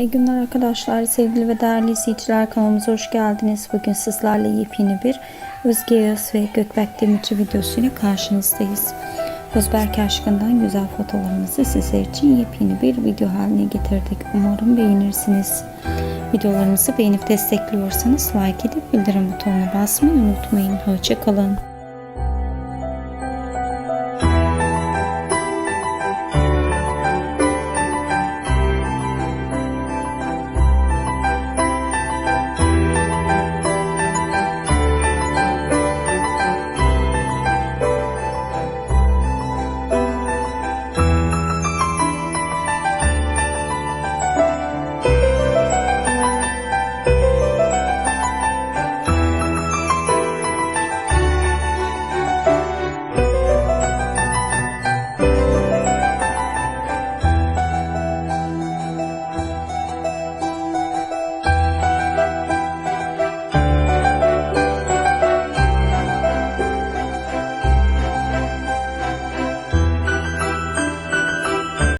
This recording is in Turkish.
İyi günler arkadaşlar, sevgili ve değerli izleyiciler kanalımıza hoş geldiniz. Bugün sizlerle yepyeni bir Özge Yağız ve Gökberk Demirci videosuyla karşınızdayız. Özberk aşkından güzel fotolarımızı sizler için yepyeni bir video haline getirdik. Umarım beğenirsiniz. Videolarımızı beğenip destekliyorsanız like edip bildirim butonuna basmayı unutmayın. Hoşçakalın.